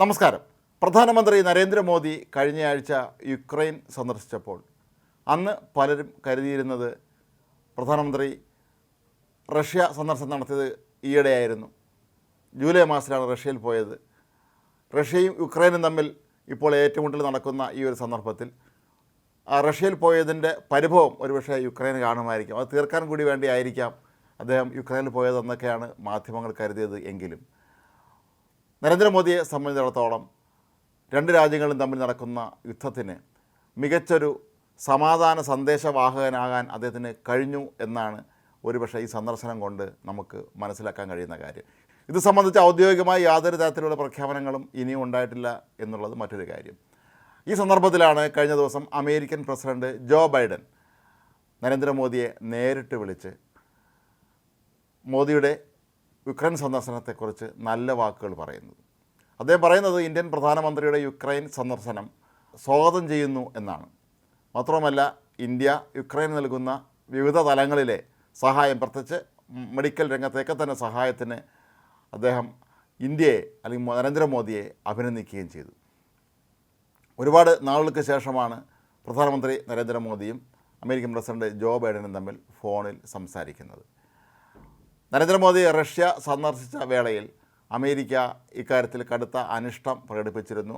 നമസ്കാരം. പ്രധാനമന്ത്രി നരേന്ദ്രമോദി കഴിഞ്ഞയാഴ്ച യുക്രൈൻ സന്ദർശിച്ചപ്പോൾ അന്ന് പലരും കരുതിയിരുന്നത് പ്രധാനമന്ത്രി റഷ്യ സന്ദർശനം നടത്തിയത് ഈയിടെയായിരുന്നു. ജൂലൈ മാസത്തിലാണ് റഷ്യയിൽ പോയത്. റഷ്യയും യുക്രൈനും തമ്മിൽ ഇപ്പോൾ ഏറ്റുമുട്ടൽ നടക്കുന്ന ഈ ഒരു സന്ദർഭത്തിൽ റഷ്യയിൽ പോയതിന്റെ പരിഭവം ഒരുപക്ഷെ യുക്രൈന് കാണുമായിരിക്കും. അത് തീർക്കാൻ കൂടി വേണ്ടിയായിരിക്കാം അദ്ദേഹം യുക്രൈനിൽ പോയതെന്നൊക്കെയാണ് മാധ്യമങ്ങൾ കരുതിയത് എങ്കിലും. നരേന്ദ്രമോദിയെ സംബന്ധിച്ചിടത്തോളം രണ്ട് രാജ്യങ്ങളും തമ്മിൽ നടക്കുന്ന യുദ്ധത്തിന് മികച്ചൊരു സമാധാന സന്ദേശവാഹകനാകാൻ അദ്ദേഹത്തിന് കഴിഞ്ഞു എന്നാണ് ഒരുപക്ഷെ ഈ സന്ദർശനം കൊണ്ട് നമുക്ക് മനസ്സിലാക്കാൻ കഴിയുന്ന കാര്യം. ഇത് സംബന്ധിച്ച് ഔദ്യോഗികമായി യാതൊരു തരത്തിലുള്ള പ്രഖ്യാപനങ്ങളും ഇനിയും ഉണ്ടായിട്ടില്ല എന്നുള്ളത് മറ്റൊരു കാര്യം. ഈ സന്ദർഭത്തിലാണ് കഴിഞ്ഞ ദിവസം അമേരിക്കൻ പ്രസിഡന്റ് ജോ ബൈഡൻ നരേന്ദ്രമോദിയെ നേരിട്ട് വിളിച്ച് മോദിയുടെ യുക്രൈൻ സന്ദർശനത്തെക്കുറിച്ച് നല്ല വാക്കുകൾ പറയുന്നത്. അദ്ദേഹം പറയുന്നത് ഇന്ത്യൻ പ്രധാനമന്ത്രിയുടെ യുക്രൈൻ സന്ദർശനം സ്വാഗതം ചെയ്യുന്നു എന്നാണ്. മാത്രവുമല്ല ഇന്ത്യ യുക്രൈൻ നൽകുന്ന വിവിധ തലങ്ങളിലെ സഹായം പ്രത്യേകിച്ച് മെഡിക്കൽ രംഗത്തേക്ക് തന്നെ സഹായത്തിന് അദ്ദേഹം ഇന്ത്യയെ അല്ലെങ്കിൽ നരേന്ദ്രമോദിയെ അഭിനന്ദിക്കുകയും ചെയ്തു. ഒരുപാട് നാളുകൾക്ക് ശേഷമാണ് പ്രധാനമന്ത്രി നരേന്ദ്രമോദിയും അമേരിക്കൻ പ്രസിഡന്റ് ജോ ബൈഡനും തമ്മിൽ ഫോണിൽ സംസാരിക്കുന്നത്. നരേന്ദ്രമോദി റഷ്യ സന്ദർശിച്ച വേളയിൽ അമേരിക്ക ഇക്കാര്യത്തിൽ കടുത്ത അനിഷ്ടം പ്രകടിപ്പിച്ചിരുന്നു.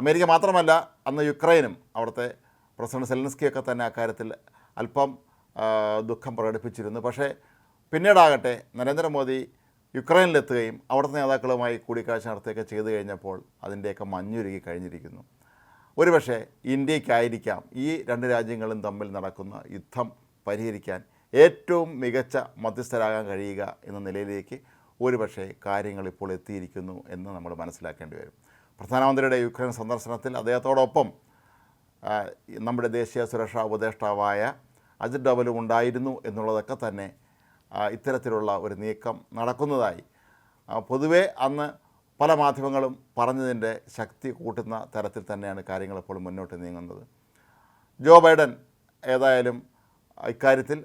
അമേരിക്ക മാത്രമല്ല അന്ന് യുക്രൈനും അവിടുത്തെ പ്രസിഡന്റ് സെലൻസ്കിയൊക്കെ തന്നെ അക്കാര്യത്തിൽ അല്പം ദുഃഖം പ്രകടിപ്പിച്ചിരുന്നു. പക്ഷേ പിന്നീടാകട്ടെ നരേന്ദ്രമോദി യുക്രൈനിലെത്തുകയും അവിടുത്തെ നേതാക്കളുമായി കൂടിക്കാഴ്ച നടത്തുകയൊക്കെ ചെയ്തു കഴിഞ്ഞപ്പോൾ അതിന്റെയൊക്കെ മഞ്ഞുരുകി കഴിഞ്ഞിരിക്കുന്നു. ഒരുപക്ഷെ ഇന്ത്യക്കായിരിക്കാം ഈ രണ്ട് രാജ്യങ്ങളും തമ്മിൽ നടക്കുന്ന യുദ്ധം പരിഹരിക്കാൻ ഏറ്റവും മികച്ച മധ്യസ്ഥരാകാൻ കഴിയുക എന്ന നിലയിലേക്ക് ഒരുപക്ഷെ കാര്യങ്ങൾ ഇപ്പോൾ എത്തിയിരിക്കുന്നു എന്ന് നമ്മൾ മനസ്സിലാക്കേണ്ടി വരും. പ്രധാനമന്ത്രിയുടെ യുക്രൈൻ സന്ദർശനത്തിൽ അദ്ദേഹത്തോടൊപ്പം നമ്മുടെ ദേശീയ സുരക്ഷാ ഉപദേഷ്ടാവായ അജിത് ഡബലും ഉണ്ടായിരുന്നു എന്നുള്ളതൊക്കെ തന്നെ ഇത്തരത്തിലുള്ള ഒരു നീക്കം നടക്കുന്നതായി. പൊതുവേ അന്ന് പല മാധ്യമങ്ങളും പറഞ്ഞതിന്റെ ശക്തി കൂട്ടുന്ന തരത്തിൽ തന്നെയാണ് കാര്യങ്ങൾ ഇപ്പോൾ മുന്നോട്ട് നീങ്ങുന്നത്. ജോ ബൈഡൻ ഏതായാലും ഇക്കാര്യത്തിൽ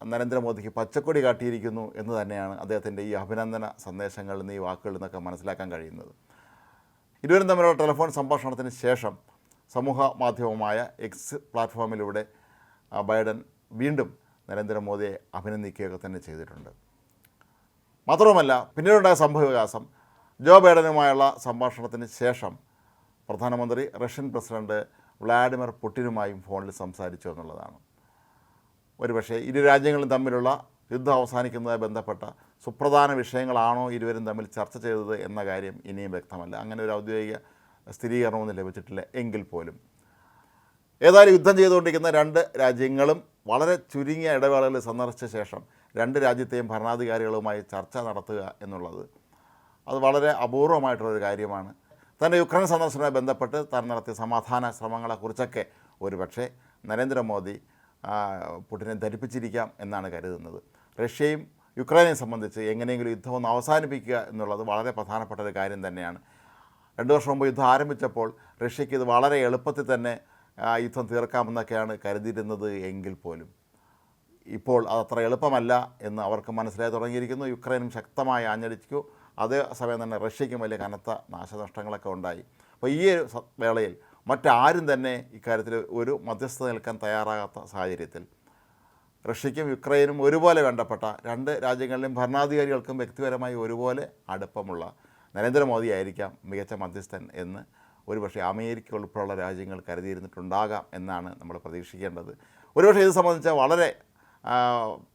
നരേന്ദ്രമോദിക്ക് പച്ചക്കൊടി കാട്ടിയിരിക്കുന്നു എന്ന് തന്നെയാണ് അദ്ദേഹത്തിന്റെ ഈ അഭിനന്ദന സന്ദേശങ്ങളിൽ നിന്ന് ഈ വാക്കുകളിൽ നിന്നൊക്കെ മനസ്സിലാക്കാൻ കഴിയുന്നത്. ഇരുവരും തമ്മിലുള്ള ടെലിഫോൺ സംഭാഷണത്തിന് ശേഷം സമൂഹ മാധ്യമമായ എക്സ് പ്ലാറ്റ്ഫോമിലൂടെ ബൈഡൻ വീണ്ടും നരേന്ദ്രമോദിയെ അഭിനന്ദിക്കുകയൊക്കെ തന്നെ ചെയ്തിട്ടുണ്ട്. മാത്രവുമല്ല പിന്നീടുണ്ടായ സംഭവവികാസം ജോ ബൈഡനുമായുള്ള സംഭാഷണത്തിന് ശേഷം പ്രധാനമന്ത്രി റഷ്യൻ പ്രസിഡന്റ് വ്ളാഡിമിർ പുട്ടിനുമായും ഫോണിൽ സംസാരിച്ചു എന്നുള്ളതാണ്. ഒരുപക്ഷെ ഇരു രാജ്യങ്ങളും തമ്മിലുള്ള യുദ്ധം അവസാനിക്കുന്നതുമായി ബന്ധപ്പെട്ട സുപ്രധാന വിഷയങ്ങളാണോ ഇരുവരും തമ്മിൽ ചർച്ച ചെയ്തത് എന്ന കാര്യം ഇനിയും വ്യക്തമല്ല. അങ്ങനെ ഒരു ഔദ്യോഗിക സ്ഥിരീകരണമൊന്നും ലഭിച്ചിട്ടില്ല എങ്കിൽ പോലും. ഏതായാലും യുദ്ധം ചെയ്തുകൊണ്ടിരിക്കുന്ന രണ്ട് രാജ്യങ്ങളും വളരെ ചുരുങ്ങിയ ഇടവേളകളിൽ സന്ദർശിച്ച ശേഷം രണ്ട് രാജ്യത്തെയും ഭരണാധികാരികളുമായി ചർച്ച നടത്തുക എന്നുള്ളത് അത് വളരെ അപൂർവമായിട്ടുള്ളൊരു കാര്യമാണ്. തന്റെ യുക്രൈൻ സന്ദർശനവുമായി ബന്ധപ്പെട്ട് താൻ നടത്തിയ സമാധാന ശ്രമങ്ങളെക്കുറിച്ചൊക്കെ ഒരുപക്ഷെ നരേന്ദ്രമോദി പുടിനെ ധരിപ്പിച്ചിരിക്കാം എന്നാണ് കരുതുന്നത്. റഷ്യയും യുക്രൈനെ സംബന്ധിച്ച് എങ്ങനെയെങ്കിലും യുദ്ധം ഒന്ന് അവസാനിപ്പിക്കുക എന്നുള്ളത് വളരെ പ്രധാനപ്പെട്ട ഒരു കാര്യം തന്നെയാണ്. രണ്ട് വർഷം മുമ്പ് യുദ്ധം ആരംഭിച്ചപ്പോൾ റഷ്യയ്ക്ക് ഇത് വളരെ എളുപ്പത്തിൽ തന്നെ യുദ്ധം തീർക്കാമെന്നൊക്കെയാണ് കരുതിയിരുന്നത് എങ്കിൽ പോലും. ഇപ്പോൾ അതത്ര എളുപ്പമല്ല എന്ന് അവർക്ക് മനസ്സിലായി തുടങ്ങിയിരിക്കുന്നു. യുക്രൈനും ശക്തമായി ആഞ്ഞടിച്ചു. അതേ സമയം തന്നെ റഷ്യയ്ക്കും വലിയ കനത്ത നാശനഷ്ടങ്ങളൊക്കെ ഉണ്ടായി. അപ്പോൾ ഈ ഒരു വേളയിൽ മറ്റാരും തന്നെ ഇക്കാര്യത്തിൽ ഒരു മധ്യസ്ഥത നിൽക്കാൻ തയ്യാറാകാത്ത സാഹചര്യത്തിൽ റഷ്യയ്ക്കും യുക്രൈനും ഒരുപോലെ വേണ്ടപ്പെട്ട രണ്ട് രാജ്യങ്ങളിലും ഭരണാധികാരികൾക്കും വ്യക്തിപരമായി ഒരുപോലെ അടുപ്പമുള്ള നരേന്ദ്രമോദി ആയിരിക്കാം മികച്ച മധ്യസ്ഥൻ എന്ന് ഒരുപക്ഷെ അമേരിക്ക ഉൾപ്പെടെയുള്ള രാജ്യങ്ങൾ കരുതിയിരുന്നിട്ടുണ്ടാകാം എന്നാണ് നമ്മൾ പ്രതീക്ഷിക്കേണ്ടത്. ഒരുപക്ഷെ ഇത് സംബന്ധിച്ച വളരെ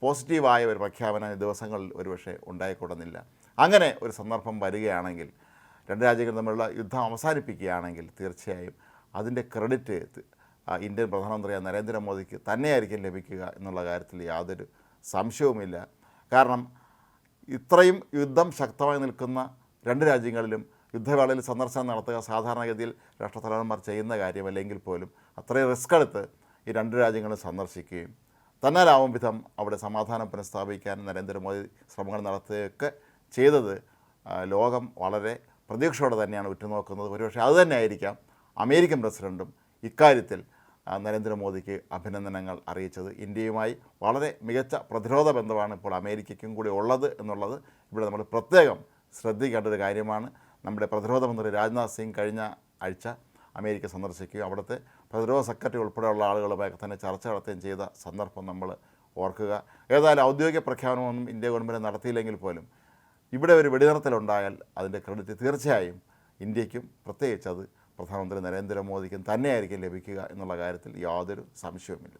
പോസിറ്റീവായ ഒരു പ്രഖ്യാപനം ദിവസങ്ങളിൽ ഒരുപക്ഷെ ഉണ്ടായിക്കൊള്ളുന്നില്ല അങ്ങനെ ഒരു സന്ദർഭം വരികയാണെങ്കിൽ രണ്ട് രാജ്യങ്ങൾ തമ്മിലുള്ള യുദ്ധം അവസാനിപ്പിക്കുകയാണെങ്കിൽ തീർച്ചയായും അതിന്റെ ക്രെഡിറ്റ് ഇന്ത്യൻ പ്രധാനമന്ത്രിയായ നരേന്ദ്രമോദിക്ക് തന്നെയായിരിക്കും ലഭിക്കുക എന്നുള്ള കാര്യത്തിൽ യാതൊരു സംശയവുമില്ല. കാരണം ഇത്രയും യുദ്ധം ശക്തമായി നിൽക്കുന്ന രണ്ട് രാജ്യങ്ങളിലും യുദ്ധവേളയിൽ സന്ദർശനം നടത്തുക സാധാരണഗതിയിൽ രാഷ്ട്രത്തലവന്മാർ ചെയ്യുന്ന കാര്യമല്ലെങ്കിൽ പോലും അത്രയും റിസ്ക് എടുത്ത് ഈ രണ്ട് രാജ്യങ്ങളും സന്ദർശിക്കുകയും തന്നാലാവും വിധം അവിടെ സമാധാനം പുനഃസ്ഥാപിക്കാൻ നരേന്ദ്രമോദി ശ്രമങ്ങൾ നടത്തുകയൊക്കെ ചെയ്തത് ലോകം വളരെ പ്രതീക്ഷയോടെ തന്നെയാണ് ഉറ്റുനോക്കുന്നത്. ഒരുപക്ഷെ അതുതന്നെയായിരിക്കാം അമേരിക്കൻ പ്രസിഡന്റും ഇക്കാര്യത്തിൽ നരേന്ദ്രമോദിക്ക് അഭിനന്ദനങ്ങൾ അറിയിച്ചത്. ഇന്ത്യയുമായി വളരെ മികച്ച പ്രതിരോധ ബന്ധമാണ് ഇപ്പോൾ അമേരിക്കയ്ക്കും കൂടി ഉള്ളത് എന്നുള്ളത് ഇവിടെ നമ്മൾ പ്രത്യേകം ശ്രദ്ധിക്കേണ്ട ഒരു കാര്യമാണ്. നമ്മുടെ പ്രതിരോധ മന്ത്രി രാജ്നാഥ് സിംഗ് കഴിഞ്ഞ ആഴ്ച അമേരിക്ക സന്ദർശിക്കുകയും അവിടുത്തെ പ്രതിരോധ സെക്രട്ടറി ഉൾപ്പെടെയുള്ള ആളുകളുമായി തന്നെ ചർച്ച നടത്തുകയും ചെയ്ത സന്ദർഭം നമ്മൾ ഓർക്കുക. ഏതായാലും ഔദ്യോഗിക പ്രഖ്യാപനമൊന്നും ഇന്ത്യ ഗവൺമെന്റ് നടത്തിയില്ലെങ്കിൽ പോലും ഇവിടെ ഒരു വെടിനിർത്തലുണ്ടായാൽ അതിന്റെ ക്രെഡിറ്റ് തീർച്ചയായും ഇന്ത്യക്കും പ്രത്യേകിച്ച് അത് പ്രധാനമന്ത്രി നരേന്ദ്രമോദിക്കും തന്നെയായിരിക്കും ലഭിക്കുക എന്നുള്ള കാര്യത്തിൽ യാതൊരു സംശയവുമില്ല.